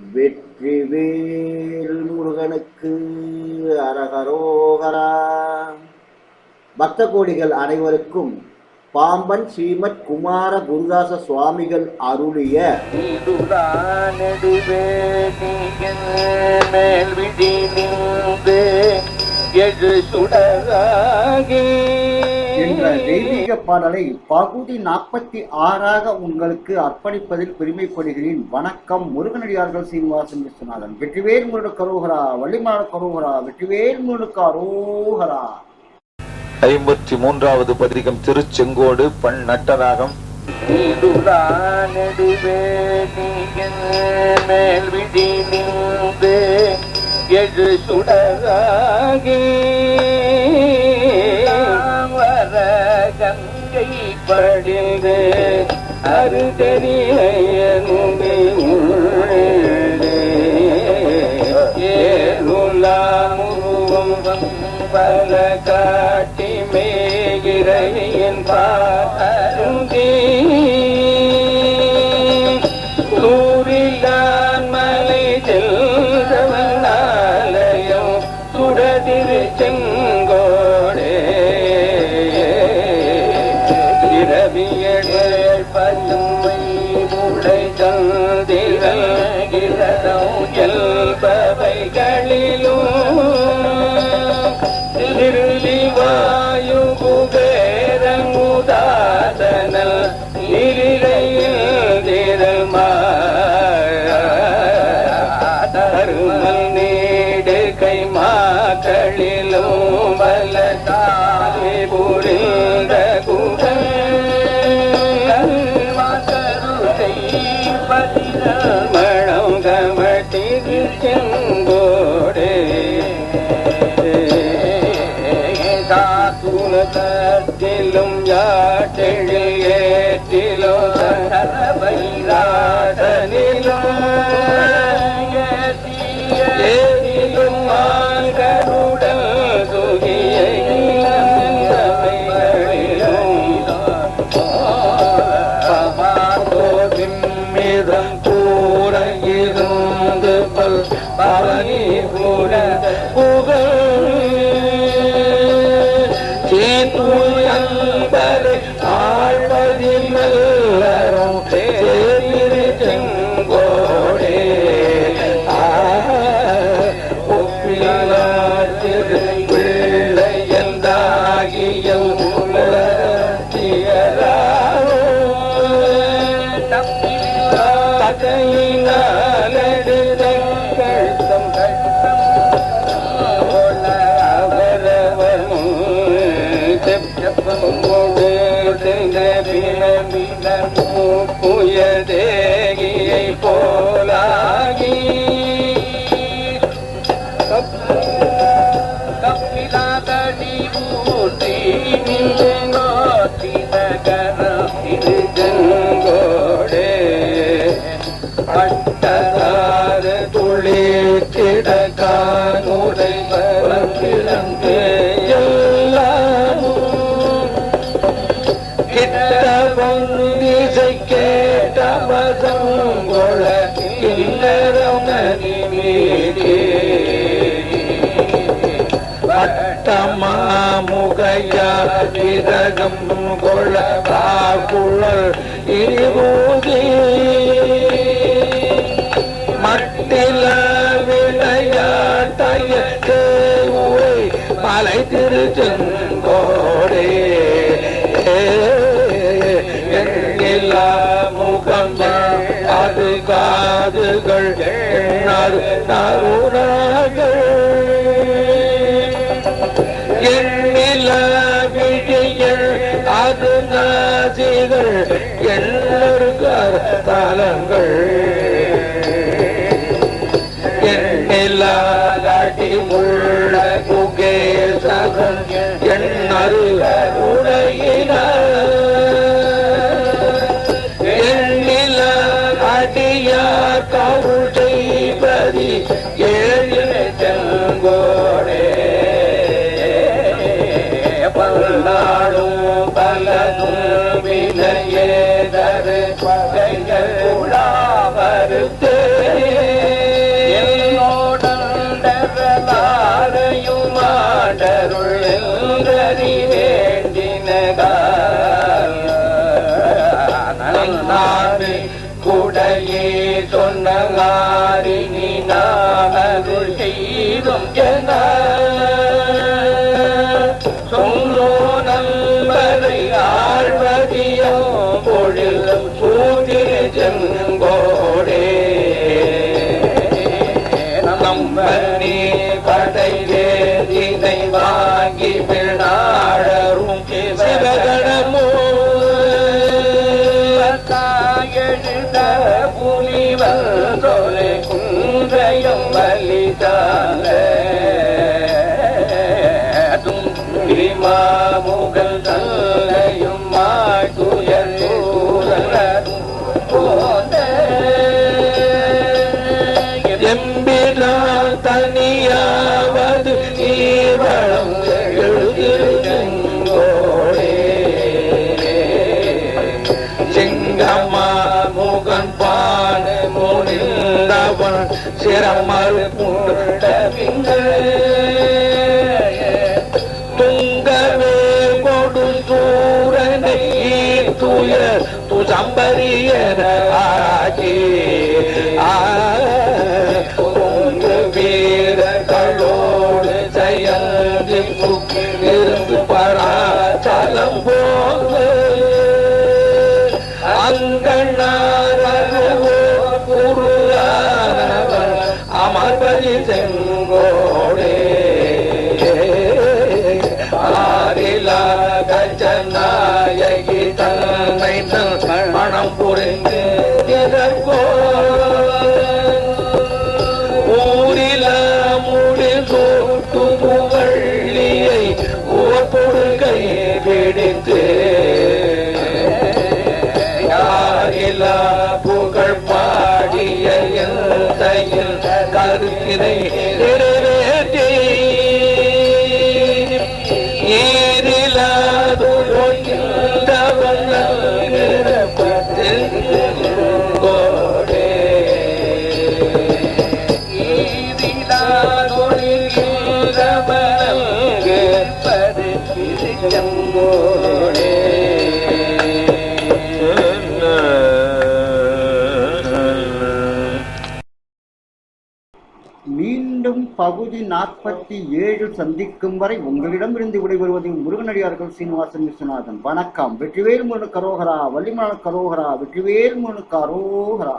வெற்றிவேல் முருகனுக்கு அரகரோகரா. பக்த கோடிகள் அனைவருக்கும் பாம்பன் ஸ்ரீமத் குமார குருதாச சுவாமிகள் அருளிய மேல் விழி நின்று எழு தெய்வீக பாடலை பகுதி நாற்பத்தி ஆறாக உங்களுக்கு அர்ப்பணிப்பதில் பெருமைப்படுகிறேன். வணக்கம் முருகனடியார்கள் சீனிவாசன் விஸ்வநாதன். வெற்றிவேல் முருகனுக்கு அரோகரா வள்ளிமான கரோகரா வெற்றிவேல் முருகனுக்கு அரோகரா. ஐம்பத்தி மூன்றாவது பதிகம் திருச்செங்கோடு பண் நட்டராகம். மேல் விழி நின்று எழு சுடராகி. படிந்து அருதறியனுமே கிரதம் எல்பவைகளிலும் திருளி குபேரங்குதாதனல் நிலையில் திரள் தருமல் நீ பவனி கூட. நனிமீடே கொள்ள காக்குழல் இருபூதி மட்டில விளையாட்டைய தேவை மலை திருச்செங்கோடே எண்ணில்லா முகங்கள் அது காதுகள் எண்ணாது நறுநாகள் எண்ணில விழிகள் அது நாசிகள் எண்ணருக்கார் தலங்கள் எண்ணிலாடி உள்ள ये அன்னகாரினி செய்தும் என బలిదా சிரமறு பூட்ட துங்கவே கொடு சூரனை தூய துசம்பரியன ஆகி பொங்கு வீரர்களோடு செயல் இருந்து பராச்சலம் போது మకరి చెంగో. இருக்கிறேன் மீண்டும் பகுதி நாற்பத்தி ஏழு சந்திக்கும் வரை உங்களிடமிருந்து விடைபெறுவது முருகனடியார்கள் சீனிவாசன் விஸ்வநாதன். வணக்கம். வெற்றிவேல் முனு கரோகரா வள்ளிமலர் கரோகரா வெற்றிவேல் முனு கரோகரா.